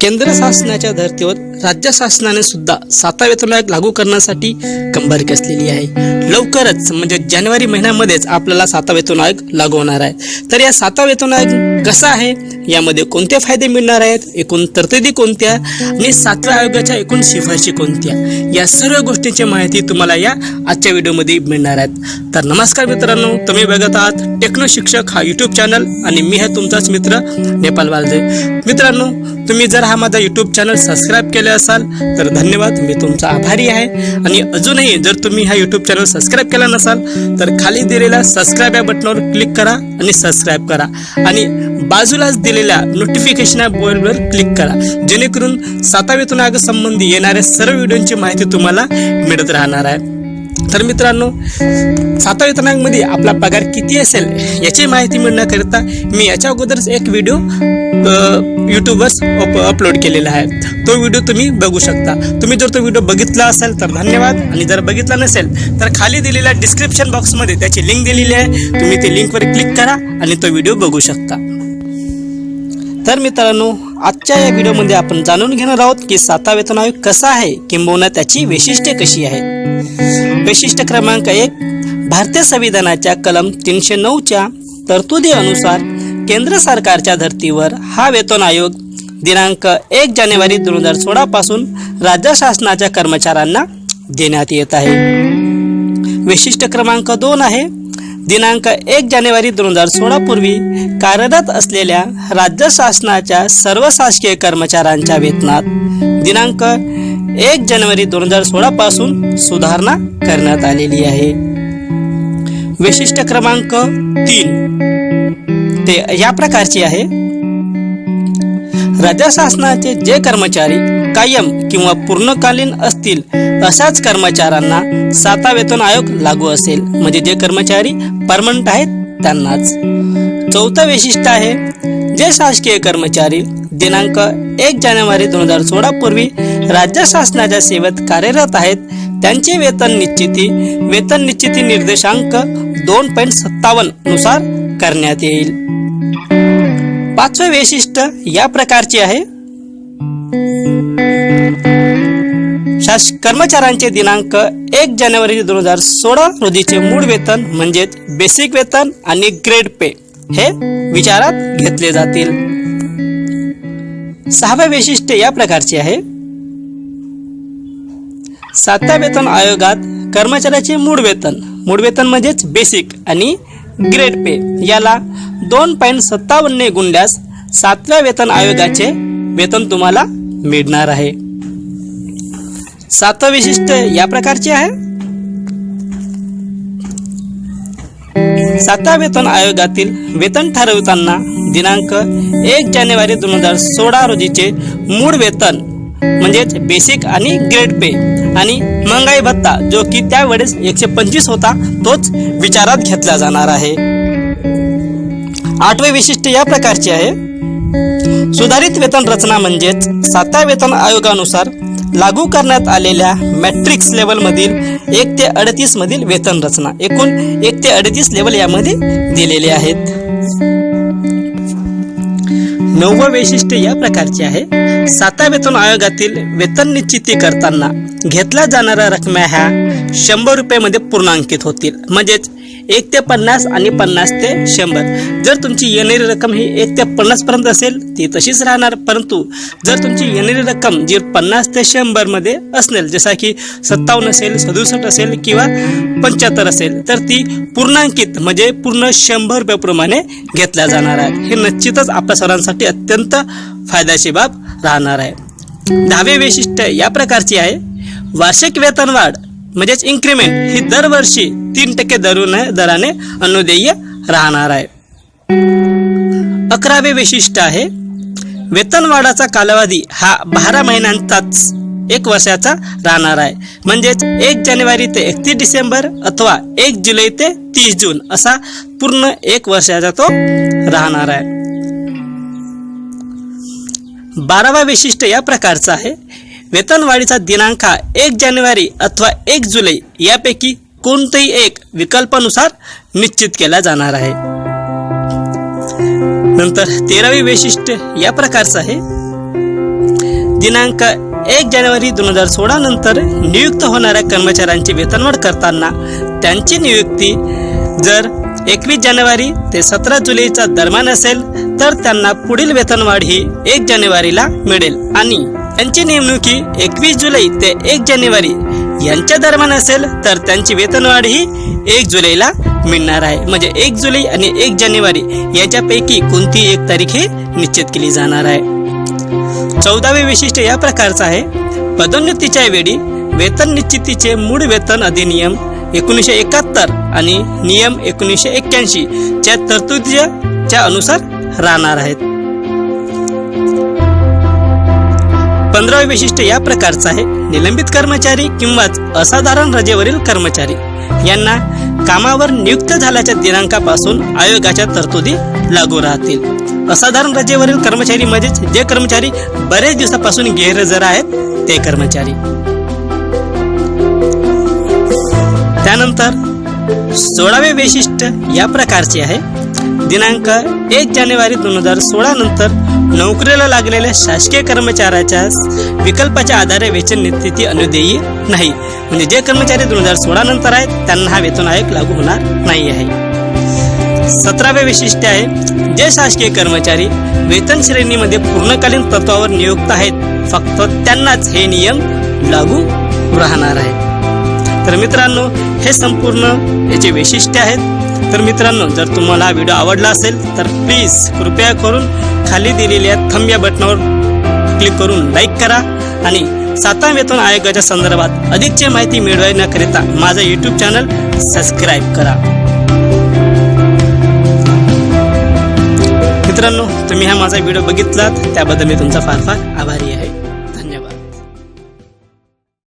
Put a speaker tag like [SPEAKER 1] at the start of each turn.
[SPEAKER 1] केंद्र शासनाच्या धर्तीवर राज्य शासनाने सुद्धा सातवा वेतन आयोग लागू करण्यासाठी कंबर कसलेली आहे. लवकरच म्हणजे जानेवारी महिन्यामध्येच आपल्याला सातवा वेतन आयोग लागू होणार आहे. तर या सातवा वेतन आयोग कसा आहे? यामध्ये कोणते फायदे मिळणार आहेत? एकूण तरतुदी कोणत्या? आणि सातव्या आयोगाच्या एकूण शिफारशी कोणत्या? या सर्व गोष्टींची माहिती तुम्हाला या आजच्या व्हिडिओमध्ये मिळणार आहेत. तर नमस्कार मित्रांनो तुम्ही बघत आहात टेक्नो शिक्षक हा यूट्यूब चॅनल आणि मी आहे तुमचाच मित्र नेपाल वालदे. मित्रांनो तुम्ही जर हा माझा यूट्यूब चॅनल सबस्क्राईब केला असाल तर धन्यवाद मी तुमचा आभारी आहे. आणि अजूनही जर तुम्ही हा यूट्यूब चॅनल सबस्क्राईब केला नसाल तर खाली दिलेल्या सबस्क्राईब या बटनावर क्लिक करा आणि सबस्क्राईब करा. आणि बाजूलाच दिलेल्या नोटिफिकेशन बेलवर क्लिक करा. जेणेकरून सातावेतून आग संबंधी येणाऱ्या सर्व व्हिडिओची माहिती तुम्हाला मिळत राहणार आहे. तर मित्रांनो सातव्या वेतन आपला पगार किती असेल याची माहिती मिळण्याकरिता मी याच्या अगोदरच एक व्हिडिओ यूट्यूबवर अपलोड केलेला आहे. तो व्हिडिओ तुम्ही बघू शकता. तुम्ही जर तो व्हिडिओ बघितला असेल तर धन्यवाद. आणि जर बघितला नसेल तर खाली दिलेल्या डिस्क्रिप्शन बॉक्समध्ये त्याची लिंक दिलेली आहे. तुम्ही ते लिंकवर क्लिक करा आणि तो व्हिडिओ बघू शकता. तर मित्रांनो आजच्या या व्हिडिओमध्ये आपण जाणून घेणार आहोत की सातवा वेतन आयोग कसा आहे किंबहुना त्याची वैशिष्ट्ये कशी आहेत. वैशिष्ट्य क्रमांक एक भारतीय संविधानाच्या कलम तीनशे नऊच्या तरतुदी अनुसार केंद्र सरकारच्या धर्तीवर हा वेतन आयोग दिनांक एक जानेवारी दोन हजार सोळा पासून राज्य शासनाच्या कर्मचाऱ्यांना देण्यात येत आहे. वैशिष्ट्य क्रमांक दोन आहे दिनांक एक जानेवारी दोन हजार सोळा पूर्वी कार्यरत असलेल्या राज्य शासनाच्या सर्व शासकीय कर्मचाऱ्यांच्या वेतनात दिनांक एक जानेवारी दोन हजार सोळा पासून सुधारणा करण्यात आलेली आहे. वैशिष्ट्य क्रमांक तीन. ते या प्रकारचे आहे. राज्य शासनाचे जे कर्मचारी कायम किंवा पूर्णकालीन असतील अशाच कर्मचाऱ्यांना साता वेतन आयोग लागू असेल. म्हणजे जे कर्मचारी परमनंट आहेत त्यांनाच. चौथं वैशिष्ट्य आहे जे शासकीय कर्मचारी दिनांक एक जानेवारी दोन हजार सोळा पूर्वी राज्य शासनाच्या सेवेत कार्यरत आहेत. त्यांचे वेतन निश्चिती वेतन निश्चिती निर्देशांक दोन पॉईंट सत्तावन्ननुसार करण्यात येईल. पाचवे वैशिष्ट्य या प्रकारचे आहे. कर्मचाऱ्यांचे दिनांक एक जानेवारी दोन हजार सोळा रोजीचे मूळ वेतन म्हणजेच बेसिक वेतन आणि ग्रेड पे हे विचारात घेतले जातील. सहावे वैशिष्ट्य या प्रकारचे आहे. सातव्या वेतन आयोगात कर्मचाऱ्याचे मूळ वेतन. मूळ वेतन म्हणजेच बेसिक आणि ग्रेड पे याला दोन पॉईंट सत्तावन्न गुंड्यास सातव्या वेतन आयोगाचे वेतन तुम्हाला मिळणार आहे. सातवं विशिष्ट या प्रकारचे आहे. सातव्या वेतन आयोगातील वेतन ठरविताना दिनांक एक जानेवारी दोन हजार सोळा रोजीचे मूळ वेतन म्हणजेच बेसिक आणि ग्रेड पे आणि महंगाई भत्ता जो की त्यावेळेस एकशे पंचवीस होता तोच विचारात घेतला जाणार आहे. आठवे विशिष्ट या प्रकारचे आहे. सुधारित वेतन रचना म्हणजेच सातव्या वेतन आयोगानुसार लागू करण्यात आलेल्या मॅट्रिक्स लेवलमधील एक ते अडतीस मधील वेतन रचना. एकूण एक ते अडतीस लेवल यामध्ये दिलेले आहेत. नववं वैशिष्ट्य या प्रकारचे आहे. सातव्या वेतन आयोगातील वेतन निश्चिती करताना घेतल्या जाणाऱ्या रकम्या ह्या शंभर रुपयामध्ये पूर्णांकित होतील. म्हणजेच एक ते पन्नास आणि पन्नास ते शंभर. जर तुमची येणारी रक्कम ही एक ते पन्नास पर्यंत असेल ती तशीच राहणार. परंतु जर तुमची येणारी रक्कम जी पन्नास ते शंभरमध्ये असेल जसा की सत्तावन्न असेल सदुसष्ट असेल किंवा पंच्याहत्तर असेल तर ती पूर्णांकित म्हणजे पूर्ण शंभर रुपयाप्रमाणे घेतल्या जाणार आहे. हे निश्चितच आपल्या सर्वांसाठी अत्यंत फायद्याची बाब राहणार आहे. दहावे वैशिष्ट्य या प्रकारची आहे. वार्षिक वेतनवाढ म्हणजेच इन्क्रिमेंट ही दरवर्षी तीन टक्के दरून दराने अनुदेय राहणार आहे. अकरावे वैशिष्ट्य आहे वेतनवाढाचा कालावधी हा बारा महिन्यांचाच एक वर्षाचा राहणार आहे. म्हणजेच एक जानेवारी ते एकतीस डिसेंबर अथवा एक जुलै ते तीस जून असा पूर्ण एक वर्षाचा तो राहणार आहे. बारावा वैशिष्ट्य या प्रकारचा आहे वेतनवाढीचा दिनांक हा एक जानेवारी अथवा एक जुलै यापैकी कोणतंही एक विकल्पानुसार निश्चित केला जाणार आहे. नंतर तेरावे वैशिष्ट्य या प्रकारचं आहे. दिनांक एक जानेवारी दोन हजार सोळा नंतर नियुक्त होणाऱ्या कर्मचाऱ्यांची वेतनवाढ करताना त्यांची नियुक्ती जर एकवीस जानेवारी ते सतरा जुलैचा दरम्यान असेल तर त्यांना पुढील वेतनवाढ ही एक जानेवारीला मिळेल. आणि त्यांची नेमणुकी एकवीस जुलै ते एक जानेवारी यांच्या दरम्यान असेल तर त्यांची वेतनवाढ ही एक जुलैला मिळणार आहे. म्हणजे एक जुलै आणि एक जानेवारी याच्यापैकी कोणती एक तारीख ही निश्चित केली जाणार आहे. चौदावे वैशिष्ट्य या प्रकारचं आहे. पदोन्नतीच्या वेळी वेतन निश्चितीचे मूळ वेतन अधिनियम एकोणीसशे एकाहत्तर आणि नियम एकोणीसशे एक्क्याऐंशी च्या तरतुदीच्या अनुसार राहणार आहेत. पंधरावे वैशिष्ट्य या प्रकारचं आहे. निलंबित कर्मचारी किंवा असाधारण रजेवरील कर्मचारी यांना कामावर नियुक्त झाल्याच्या दिनांकापासून आयोगाच्या तरतुदी लागू राहतील. असाधारण रजेवरील कर्मचारी म्हणजेच जे कर्मचारी बरेच दिवसापासून गैरहजर आहेत ते कर्मचारी. त्यानंतर सोळावे वैशिष्ट्य या प्रकारचे आहे. दिनांक एक जानेवारी दोन हजार सोळा नंतर नोकरीला लागलेल्या शासकीय कर्मचाऱ्याच्या विकल्पाच्या आधारे वेतन निश्चिती अनुदेयी नाही. म्हणजे जे कर्मचारी दोन हजार सोळा नंतर आहेत त्यांना हा वेतन आयोग लागू होणार नाही आहे. सतरावे वैशिष्ट्य आहे जे शासकीय कर्मचारी वेतन श्रेणीमध्ये पूर्णकालीन तत्वावर नियुक्त आहेत फक्त त्यांनाच हे नियम लागू राहणार आहे तर मित्रांनो हे संपूर्ण याचे वैशिष्ट्य आहेत. तर मित्रांनो जर तुम्हाला हा व्हिडिओ आवडला असेल तर प्लीज कृपया करून खाली दिलेल्या थंब या बटनावर क्लिक करून लाईक करा आणि सातवा वेतन आयोगाच्या संदर्भात अधिकची माहिती मिळवण्याकरिता माझं यूट्यूब चॅनल सबस्क्राईब करा. मित्रांनो तुम्ही हा माझा व्हिडिओ बघितलात त्याबद्दल मी तुमचा फार फार आभारी आहे.